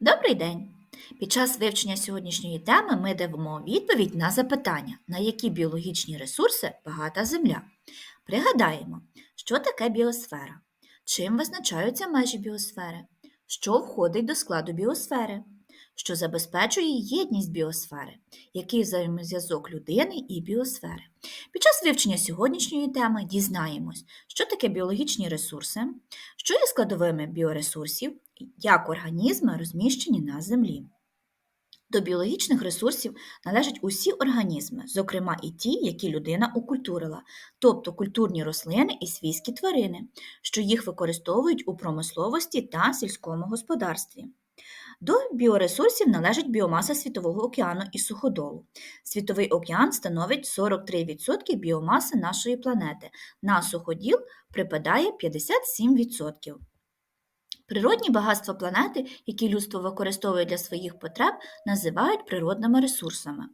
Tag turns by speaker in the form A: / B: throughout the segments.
A: Добрий день! Під час вивчення сьогоднішньої теми ми даємо відповідь на запитання, на які біологічні ресурси багата Земля. Пригадаємо, що таке біосфера, чим визначаються межі біосфери, що входить до складу біосфери, що забезпечує єдність біосфери, який взаємозв'язок людини і біосфери. Під час вивчення сьогоднішньої теми дізнаємось, що таке біологічні ресурси, що є складовими біоресурсів, як організми розміщені на землі. До біологічних ресурсів належать усі організми, зокрема і ті, які людина окультурила, тобто культурні рослини і свійські тварини, що їх використовують у промисловості та сільському господарстві. До біоресурсів належить біомаса Світового океану і суходолу. Світовий океан становить 43% біомаси нашої планети. На суходіл припадає 57%. Природні багатства планети, які людство використовує для своїх потреб, називають природними ресурсами.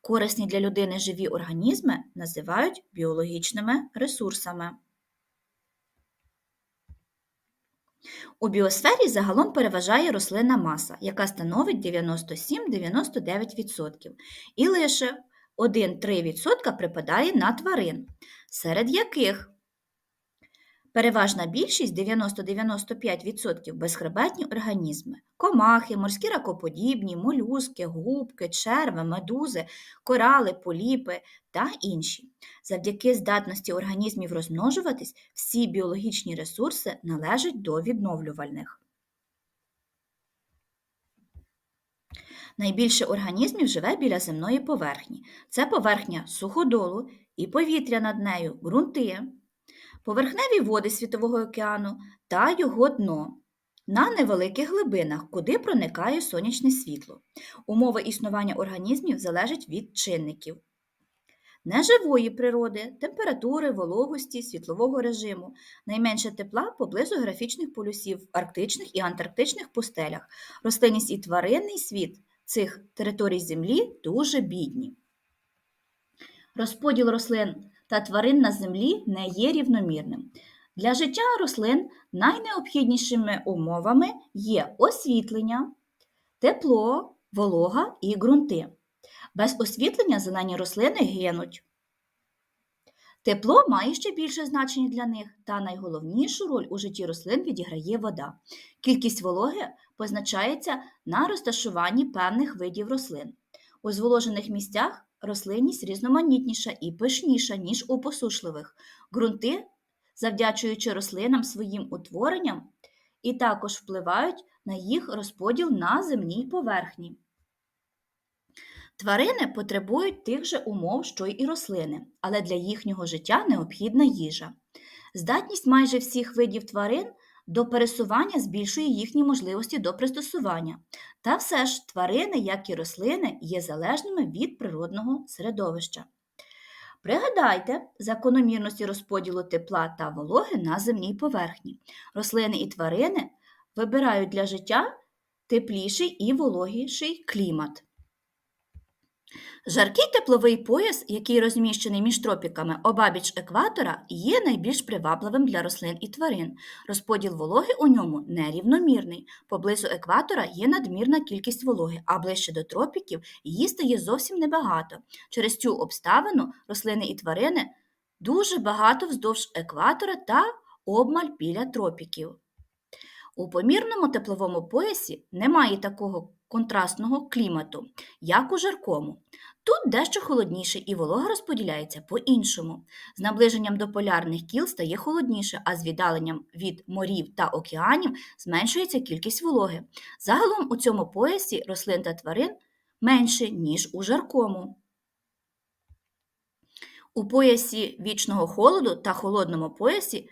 A: Корисні для людини живі організми називають біологічними ресурсами. У біосфері загалом переважає рослинна маса, яка становить 97-99%, і лише 1-3% припадає на тварин, серед яких переважна більшість 90-95% безхребетні організми комахи, морські ракоподібні, молюски, губки, черви, медузи, корали, поліпи та інші. Завдяки здатності організмів розмножуватись, всі біологічні ресурси належать до відновлювальних. Найбільше організмів живе біля земної поверхні. Це поверхня суходолу і повітря над нею, ґрунти, поверхневі води Світового океану та його дно. На невеликих глибинах, куди проникає сонячне світло. Умови існування організмів залежать від чинників неживої природи, температури, вологості, світлового режиму, найменше тепла поблизу графічних полюсів в арктичних і антарктичних пустелях. Рослинність і тваринний світ цих територій Землі дуже бідні. Розподіл рослин та тварин на землі не є рівномірним. Для життя рослин найнеобхіднішими умовами є освітлення, тепло, волога і ґрунти. Без освітлення зелені рослини гинуть. Тепло має ще більше значення для них, та найголовнішу роль у житті рослин відіграє вода. Кількість вологи позначається на розташуванні певних видів рослин. У зволожених місцях рослинність різноманітніша і пишніша, ніж у посушливих. Ґрунти, завдячуючи рослинам своїм утворенням, і також впливають на їх розподіл на земній поверхні. Тварини потребують тих же умов, що й рослини, але для їхнього життя необхідна їжа. Здатність майже всіх видів тварин до пересування збільшує їхні можливості до пристосування. Та все ж тварини, як і рослини, є залежними від природного середовища. Пригадайте закономірності розподілу тепла та вологи на земній поверхні. Рослини і тварини вибирають для життя тепліший і вологіший клімат. Жаркий тепловий пояс, який розміщений між тропіками обабіч екватора, є найбільш привабливим для рослин і тварин. Розподіл вологи у ньому нерівномірний. Поблизу екватора є надмірна кількість вологи, а ближче до тропіків її стає зовсім небагато. Через цю обставину рослини і тварини дуже багато вздовж екватора та обмаль біля тропіків. У помірному тепловому поясі немає такого контрастного клімату, як у жаркому. Тут дещо холодніше і волога розподіляється по-іншому. З наближенням до полярних кіл стає холодніше, а з віддаленням від морів та океанів зменшується кількість вологи. Загалом у цьому поясі рослин та тварин менше, ніж у жаркому. У поясі вічного холоду та холодному поясі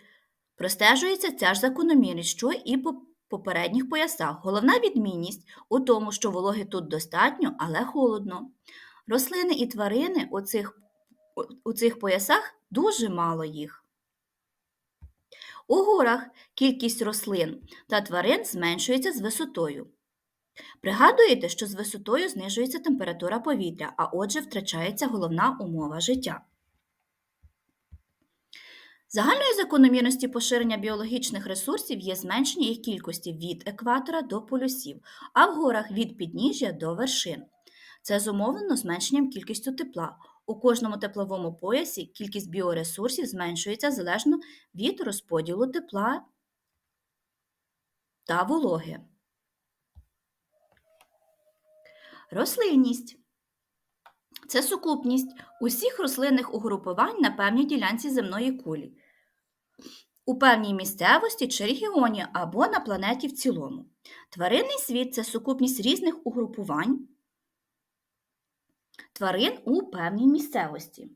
A: простежується ця ж закономірність, що і по попередніх поясах. Головна відмінність у тому, що вологи тут достатньо, але холодно. Рослини і тварини у цих, у цих поясах дуже мало їх. У горах кількість рослин та тварин зменшується з висотою. Пригадуєте, що з висотою знижується температура повітря, а отже, втрачається головна умова життя. Загальною закономірності поширення біологічних ресурсів є зменшення їх кількості від екватора до полюсів, а в горах від підніжжя до вершин. Це зумовлено зменшенням кількістю тепла. У кожному тепловому поясі кількість біоресурсів зменшується залежно від розподілу тепла та вологи. Рослинність це сукупність усіх рослинних угрупувань на певній ділянці земної кулі, у певній місцевості чи регіоні або на планеті в цілому. Тваринний світ це сукупність різних угрупувань тварин у певній місцевості.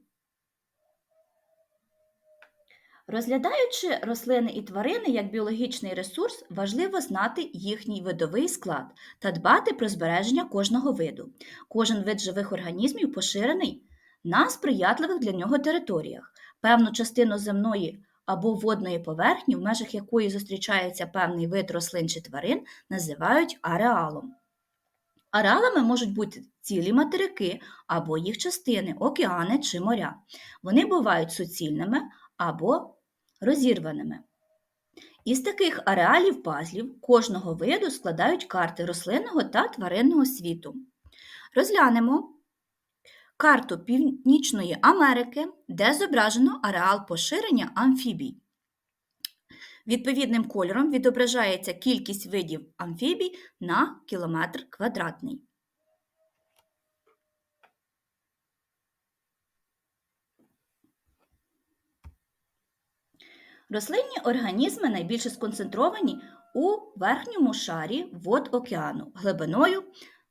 A: Розглядаючи рослини і тварини як біологічний ресурс, важливо знати їхній видовий склад та дбати про збереження кожного виду. Кожен вид живих організмів поширений на сприятливих для нього територіях. Певну частину земної або водної поверхні, в межах якої зустрічається певний вид рослин чи тварин, називають ареалом. Ареалами можуть бути цілі материки або їх частини, океани чи моря. Вони бувають суцільними або розірваними. Із таких ареалів пазлів кожного виду складають карти рослинного та тваринного світу. Розглянемо карту Північної Америки, де зображено ареал поширення амфібій. Відповідним кольором відображається кількість видів амфібій на кілометр квадратний. Рослинні організми найбільше сконцентровані у верхньому шарі вод океану глибиною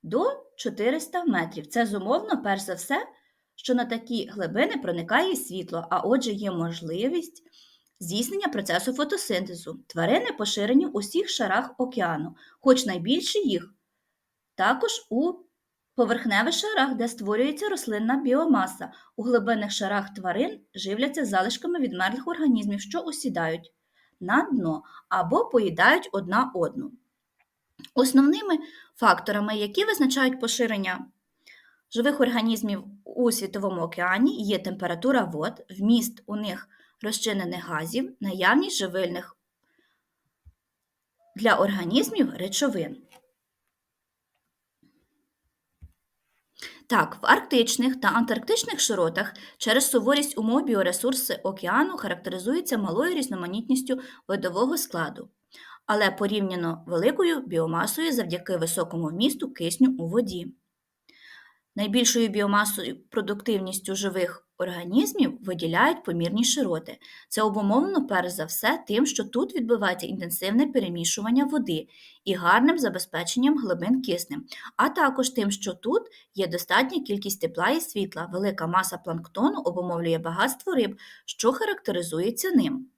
A: до 400 метрів. Це зумовно, перш за все, що на такі глибини проникає світло, а отже, є можливість здійснення процесу фотосинтезу. Тварини поширені у всіх шарах океану, хоч найбільше їх також у поверхневих шарах, де створюється рослинна біомаса. У глибинних шарах тварин живляться залишками відмерлих організмів, що осідають на дно або поїдають одна одну. Основними факторами, які визначають поширення живих організмів у Світовому океані, є температура вод, вміст у них розчинених газів, наявність живильних для організмів речовин. Так, в арктичних та антарктичних широтах через суворість умов біоресурси океану характеризуються малою різноманітністю видового складу, але порівняно великою біомасою завдяки високому вмісту кисню у воді. Найбільшою біомасою продуктивністю живих організмів виділяють помірні широти. Це обумовлено перш за все тим, що тут відбувається інтенсивне перемішування води і гарним забезпеченням глибин киснем, а також тим, що тут є достатня кількість тепла і світла, велика маса планктону обумовлює багатство риб, що характеризується ним.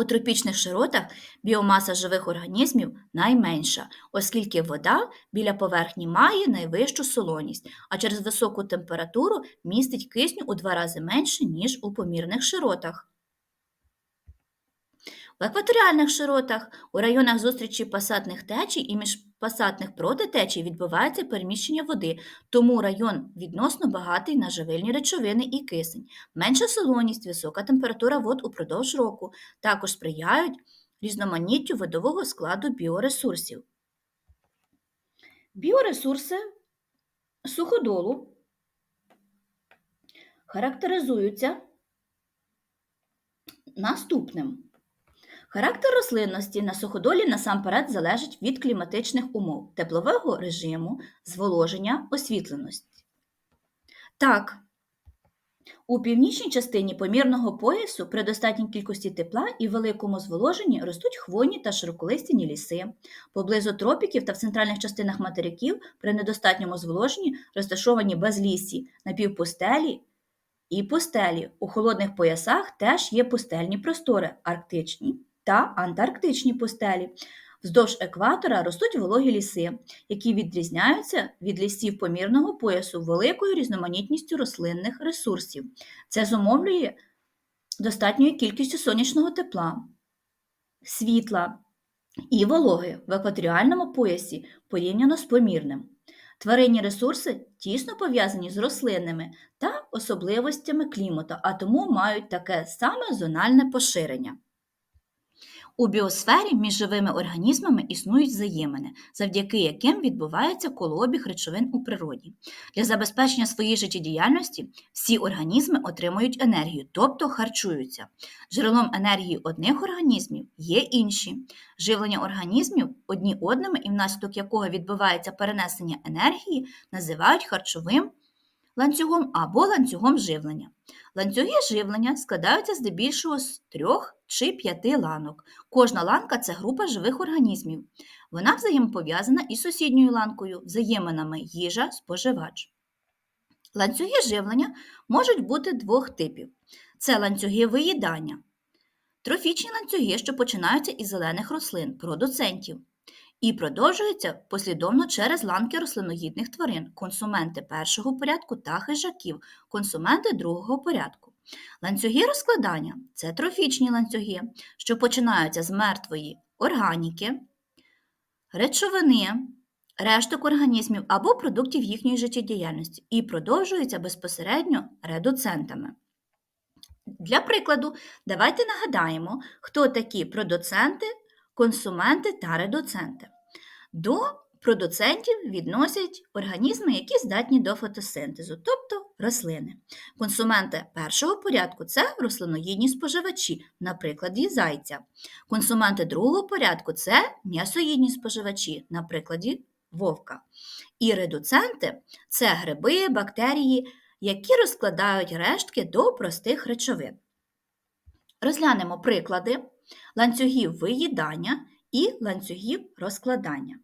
A: У тропічних широтах біомаса живих організмів найменша, оскільки вода біля поверхні має найвищу солоність, а через високу температуру містить кисню у два рази менше, ніж у помірних широтах. В екваторіальних широтах у районах зустрічі пасатних течій і міжпасатних протитечій відбувається переміщення води, тому район відносно багатий на живильні речовини і кисень, менша солоність, висока температура вод упродовж року також сприяють різноманіттю видового складу біоресурсів. Біоресурси суходолу характеризуються наступним. Характер рослинності на суходолі насамперед залежить від кліматичних умов, теплового режиму, зволоження, освітленості. Так, у північній частині помірного поясу при достатній кількості тепла і великому зволоженні ростуть хвойні та широколистяні ліси. Поблизу тропіків та в центральних частинах материків при недостатньому зволоженні розташовані безлісі, напівпустелі і пустелі. У холодних поясах теж є пустельні простори, арктичні та антарктичні пустелі. Вздовж екватора ростуть вологі ліси, які відрізняються від лісів помірного поясу великою різноманітністю рослинних ресурсів. Це зумовлює достатньою кількістю сонячного тепла, світла і вологи в екваторіальному поясі порівняно з помірним. Тваринні ресурси тісно пов'язані з рослинними та особливостями клімату, а тому мають таке саме зональне поширення. У біосфері між живими організмами існують взаємини, завдяки яким відбувається колообіг речовин у природі. Для забезпечення своєї життєдіяльності всі організми отримують енергію, тобто харчуються. Джерелом енергії одних організмів є інші. Живлення організмів одні одними, і внаслідок якого відбувається перенесення енергії, називають харчовим ланцюгом або ланцюгом живлення. Ланцюги живлення складаються здебільшого з трьох чи п'яти ланок. Кожна ланка це група живих організмів. Вона взаємопов'язана із сусідньою ланкою, взаєминами їжа, споживач. Ланцюги живлення можуть бути двох типів: це ланцюги виїдання, трофічні ланцюги, що починаються із зелених рослин, продуцентів, і продовжуються послідовно через ланки рослиноїдних тварин, консументи першого порядку та хижаків, консументи другого порядку. Ланцюги розкладання це трофічні ланцюги, що починаються з мертвої органіки, речовини, решток організмів або продуктів їхньої життєдіяльності і продовжуються безпосередньо редуцентами. Для прикладу, давайте нагадаємо, хто такі продуценти, консументи та редуценти. До продуцентів відносять організми, які здатні до фотосинтезу, тобто рослини. Консументи першого порядку це рослиноїдні споживачі, наприклад, і зайця. Консументи другого порядку це м'ясоїдні споживачі, наприклад, вовка. І редуценти це гриби, бактерії, які розкладають рештки до простих речовин. Розглянемо приклади ланцюгів виїдання і ланцюгів розкладання.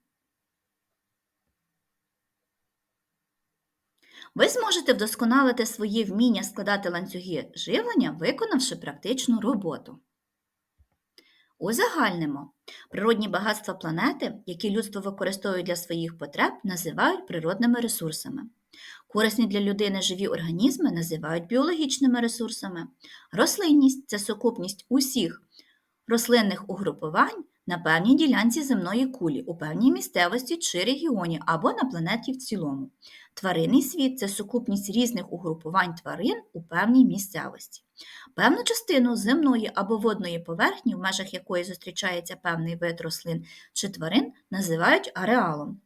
A: Ви зможете вдосконалити свої вміння складати ланцюги живлення, виконавши практичну роботу. Узагальнимо. Природні багатства планети, які людство використовує для своїх потреб, називають природними ресурсами. Корисні для людини живі організми називають біологічними ресурсами. Рослинність це сукупність усіх рослинних угрупувань на певній ділянці земної кулі, у певній місцевості чи регіоні або на планеті в цілому. Тваринний світ це сукупність різних угрупувань тварин у певній місцевості. Певну частину земної або водної поверхні, в межах якої зустрічається певний вид рослин чи тварин, називають ареалом.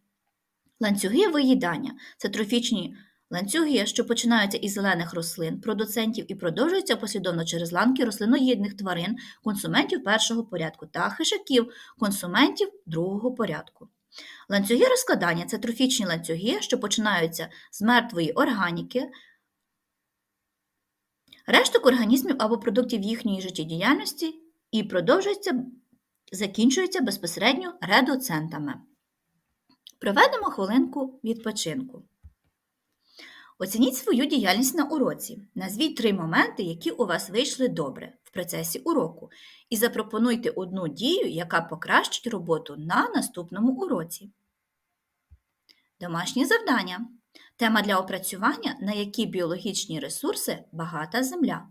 A: Ланцюги виїдання це трофічні ланцюги, що починаються із зелених рослин, продуцентів і продовжуються послідовно через ланки рослиноїдних тварин, консументів першого порядку та хижаків, консументів другого порядку. Ланцюги розкладання це трофічні ланцюги, що починаються з мертвої органіки, решток організмів або продуктів їхньої життєдіяльності і продовжуються, закінчуються безпосередньо редуцентами. Проведемо хвилинку відпочинку. Оцініть свою діяльність на уроці. Назвіть три моменти, які у вас вийшли добре в процесі уроку, і запропонуйте одну дію, яка покращить роботу на наступному уроці. Домашнє завдання. Тема для опрацювання, на які біологічні ресурси багата земля.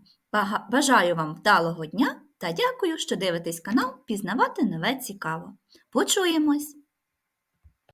A: Бажаю вам вдалого дня та дякую, що дивитесь канал Пізнавати нове цікаво. Почуємось!